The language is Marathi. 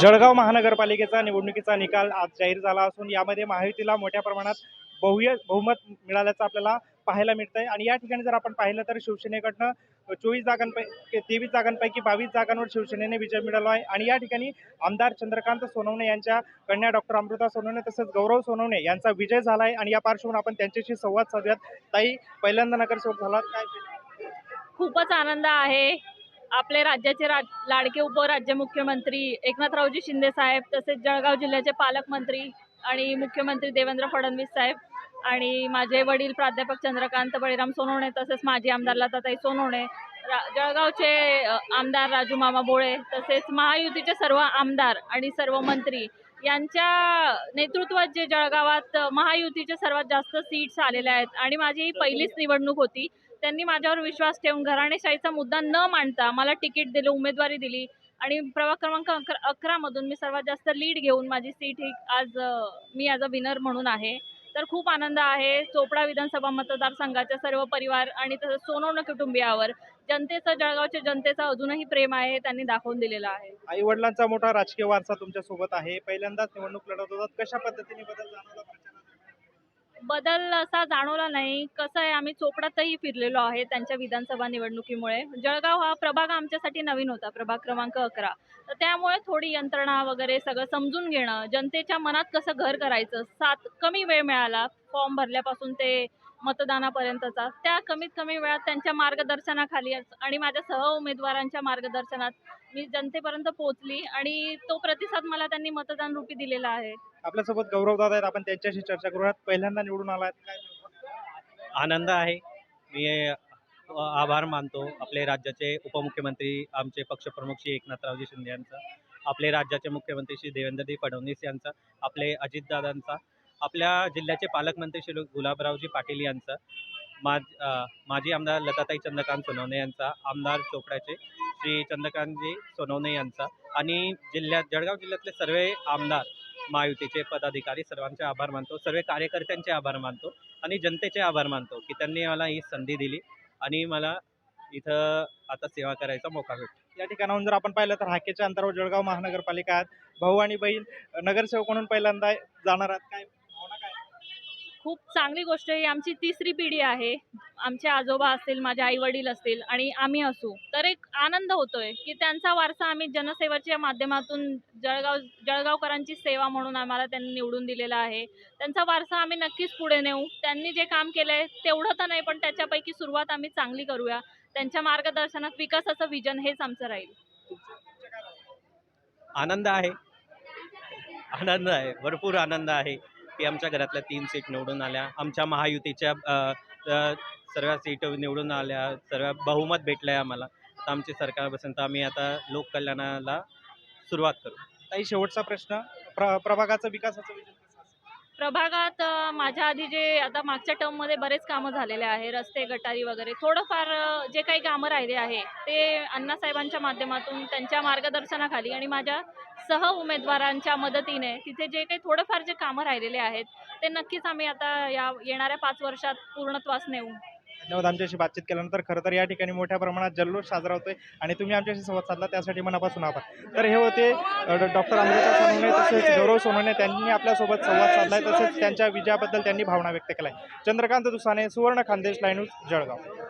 जळगाव महानगरपालिकेचा निवडणुकीचा निकाल आज जाहीर झाला असून यामध्ये महायुतीला मोठ्या प्रमाणात बहुय बहुमत मिळाल्याचं आपल्याला पाहायला मिळतं आहे आणि या ठिकाणी जर आपण पाहिलं तर शिवसेनेकडनं चोवीस जागांपैकी तेवीस जागांपैकी बावीस जागांवर शिवसेनेने विजय मिळवला आहे. आणि या ठिकाणी आमदार चंद्रकांत सोनवणे यांच्या कन्या डॉक्टर अमृता सोनवणे तसंच गौरव सोनवणे यांचा विजय झाला आहे आणि या पार्श्वभूमीवर आपण त्यांच्याशी संवाद साधूयात. ताई पहिल्यांदा नगरसेवक झाला काय खूपच आनंद आहे. आपले राज्याचे राज लाडके उपराज्य मुख्यमंत्री एकनाथरावजी शिंदे साहेब तसेच जळगाव जिल्ह्याचे पालकमंत्री आणि मुख्यमंत्री देवेंद्र फडणवीस साहेब आणि माझे वडील प्राध्यापक चंद्रकांत बळीराम सोनवणे तसेच माजी आमदार लताताई सोनवणे रा जळगावचे आमदार राजू मामा बोळे तसेच महायुतीचे सर्व आमदार आणि सर्व मंत्री यांच्या नेतृत्वात जे जळगावात महायुतीचे सर्वात जास्त सीट्स आलेल्या आहेत आणि माझी ही पहिलीच निवडणूक होती. त्यांनी माझ्यावर विश्वास ठेवून घराणेशाहीचा मुद्दा न मांडता मला तिकीट दिलं उमेदवारी दिली आणि प्रभाग क्रमांक अकरा अकरामधून मी सर्वात जास्त लीड घेऊन माझी सीट ही आज मी ॲज अ विनर म्हणून आहे. तर खूप आनंद आहे. चोपडा विधानसभा मतदारसंघाच्या सर्व परिवार आणि तसंच सोनवण कुटुंबियावर जनतेचं जळगावच्या जनतेचं अजूनही प्रेम आहे त्यांनी दाखवून दिलेलं आहे. आई वडिलांचा मोठा राजकीय वारसा तुमच्यासोबत आहे. पहिल्यांदाच निवडणूक लढत होतात. कशा पद्धतीने बदल जाणवला बदल असा जाणवला नाही. कसं आहे आम्ही चोपडातही फिरलेलो आहे त्यांच्या विधानसभा निवडणुकीमुळे. जळगाव हा प्रभाग आमच्यासाठी नवीन होता प्रभाग क्रमांक अकरा. तर त्यामुळे थोडी यंत्रणा वगैरे सगळं समजून घेणं जनतेच्या मनात कसं घर करायचं सात कमी वेळ मिळाला फॉर्म भरल्यापासून ते मतदानापर्यंतचा. त्या कमीत कमी वेळात त्यांच्या मार्गदर्शनाखाली आणि माझ्या सह उमेदवारांच्या मार्गदर्शनात मी जनतेपर्यंत पोहोचली आणि तो प्रतिसाद मला त्यांनी मतदान रूपी दिलेला आहे. आपल्यासोबत गौरव दादा आहेत. आपण त्यांच्याशी चर्चा करूयात. पहिल्यांदा निवडून आलात. आनंद आहे. मी अ, आभार मानतो आपले राज्याचे उपमुख्यमंत्री आमचे पक्षप्रमुख श्री एकनाथरावजी शिंदे यांचा आपले राज्याचे मुख्यमंत्री श्री देवेंद्रजी फडणवीस यांचा आपले अजितदादांचा आपल्या जिल्ह्याचे पालकमंत्री श्री गुलाबरावजी पाटील यांचा माज माजी आमदार लताताई चंद्रकांत सोनवणे यांचा आमदार चोपड्याचे श्री चंद्रकांतजी सोनवणे यांचा आणि जिल्ह्यात जळगाव जिल्ह्यातले सर्व आमदार महायुतीचे पदाधिकारी सर्वांचे आभार मानतो सर्व कार्यकर्त्यांचे आभार मानतो आणि जनतेचे आभार मानतो की त्यांनी मला ही संधी दिली आणि मला इथं आता सेवा करायचा मौका भेटतो या ठिकाणाहून जर आपण पाहिलं तर हाकेच्या अंतरावर जळगाव महानगरपालिका आहेत भाऊ आणि बहीण नगरसेवक म्हणून पहिल्यांदा जाणार आहात. काय खूप चांगली गोष्ट ही आमची तिसरी पिढी आहे. आमचे आजोबा असतील माझे आई वडील असतील आणि आम्ही असू. तर एक आनंद होतोय की त्यांचा वारसा आम्ही जनसेवेच्या माध्यमातून जळगाव जळगावकरांची सेवा म्हणून आम्हाला त्यांनी निवडून दिलेला आहे. त्यांचा वारसा आम्ही नक्कीच पुढे नेऊ. त्यांनी जे काम केलंय तेवढं तर नाही पण त्याच्यापैकी सुरुवात आम्ही चांगली करूया. त्यांच्या मार्गदर्शनात विकासाचं विजन हेच आमचं राहील. आनंद आहे. आनंद आहे. भरपूर आनंद आहे. की आमच्या घरातल्या तीन सीट निवडून आल्या. आमच्या महायुतीच्या सर्व सीट निवडून आल्या. सर्व बहुमत भेटलं आहे आम्हाला. आता आमची सरकार बसेल तर आम्ही आता लोककल्याणाला सुरुवात करू. काही शेवटचा प्रश्न. प्र प्रभागाचा विकासाचा विजन प्रभागात माझ्या आधी जे आता मागच्या टर्ममध्ये बरेच कामं झालेले आहे रस्ते गटारी वगैरे थोडंफार जे काही कामं राहिले आहे ते अण्णासाहेबांच्या माध्यमातून त्यांच्या मार्गदर्शनाखाली आणि माझ्या सह उमेदवारांच्या मदतीने तिथे जे काही थोडंफार जे कामं राहिलेले आहेत ते नक्कीच आम्ही आता या येणाऱ्या पाच वर्षात पूर्णत्वास नेऊ. धन्यवाद आमच्याशी बातचीत केल्यानंतर. खरं तर या ठिकाणी मोठ्या प्रमाणात जल्लोष साजरा होतोय आणि तुम्ही आमच्याशी संवाद साधला त्यासाठी मनापासून आभार. तर हे होते डॉक्टर अमृता सोनवणे तसेच गौरव सोनवणे त्यांनी आपल्यासोबत संवाद साधलाय तसेच त्यांच्या विजयाबद्दल त्यांनी भावना व्यक्त केलाय. चंद्रकांत दुसाने सुवर्ण खानदेश लाईन जळगाव.